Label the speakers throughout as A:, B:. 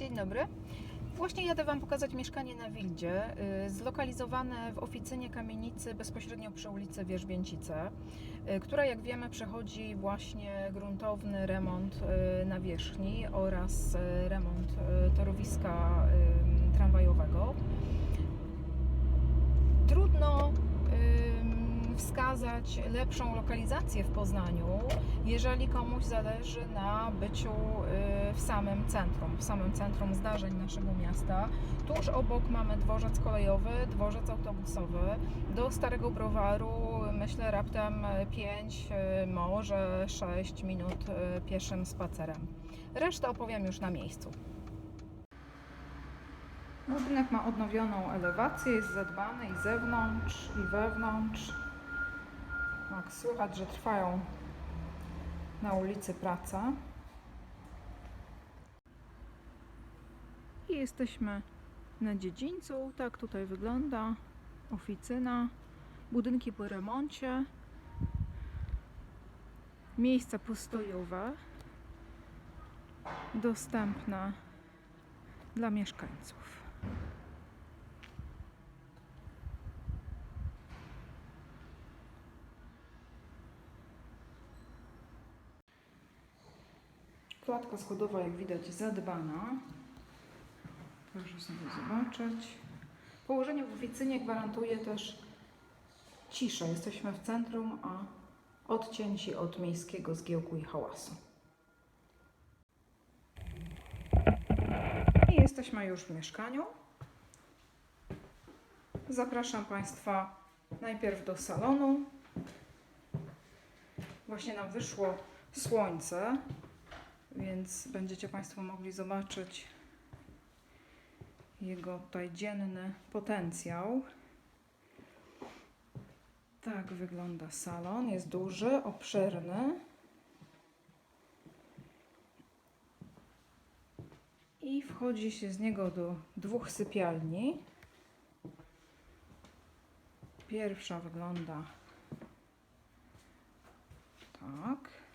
A: Dzień dobry. Właśnie jadę Wam pokazać mieszkanie na Wildzie, y, zlokalizowane w oficynie kamienicy bezpośrednio przy ulicy Wierzbięcice, y, która jak wiemy przechodzi właśnie gruntowny remont y, nawierzchni oraz remont torowiska wskazać lepszą lokalizację w Poznaniu, jeżeli komuś zależy na byciu y, w samym centrum, w samym centrum zdarzeń naszego miasta. Tuż obok mamy dworzec kolejowy, dworzec autobusowy. Do Starego Browaru myślę raptem 5, może 6 minut y, pieszym spacerem. Resztę opowiem już na miejscu. Budynek ma odnowioną elewację, jest zadbany i zewnątrz, i wewnątrz. Jak słychać, że trwają na ulicy prace. I jesteśmy na dziedzińcu. Tak tutaj wygląda oficyna. Budynki po remoncie. Miejsca postojowe dostępne dla mieszkańców. Klatka schodowa, jak widać, zadbana. Proszę sobie zobaczyć. Położenie w oficynie gwarantuje też ciszę. Jesteśmy w centrum, a odcięci od miejskiego zgiełku i hałasu. I jesteśmy już w mieszkaniu. Zapraszam Państwa najpierw do salonu. Właśnie nam wyszło słońce, więc będziecie Państwo mogli zobaczyć jego tutaj dzienny potencjał. Tak wygląda salon. Jest duży, obszerny. I wchodzi się z niego do dwóch sypialni. Pierwsza wygląda tak.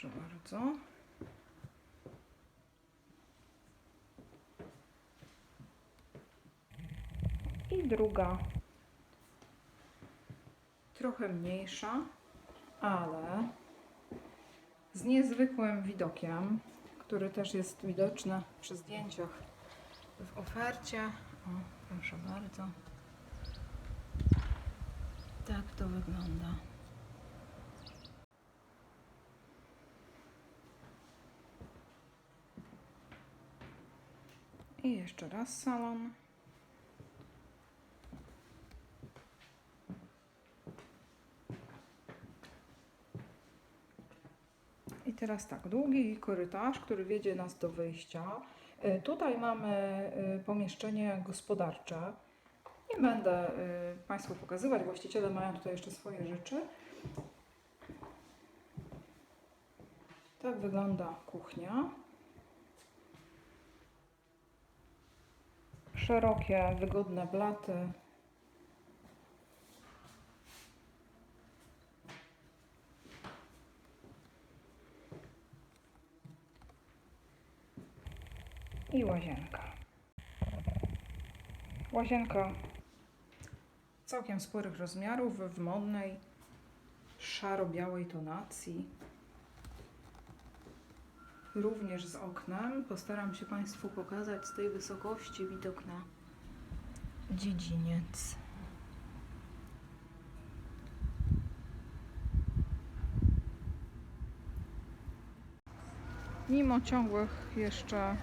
A: Proszę bardzo. I druga trochę mniejsza, ale z niezwykłym widokiem, który też jest widoczny przy zdjęciach w ofercie. O, proszę bardzo. Tak to wygląda. I jeszcze raz salon. I teraz tak, długi korytarz, który wiedzie nas do wyjścia. Y, Tutaj mamy y, pomieszczenie gospodarcze. Nie będę y, Państwu pokazywać, właściciele mają tutaj jeszcze swoje rzeczy. Tak wygląda kuchnia. Szerokie, wygodne blaty. I łazienka. Łazienka całkiem sporych rozmiarów, w modnej, szaro-białej tonacji. Również z oknem. Postaram się Państwu pokazać z tej wysokości widok na dziedziniec. Mimo ciągłych jeszcze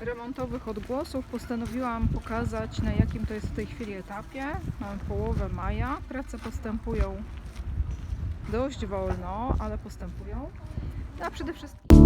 A: remontowych odgłosów postanowiłam pokazać na jakim to jest w tej chwili etapie. Mamy połowę maja. Prace postępują dość wolno, ale postępują. A przede wszystkim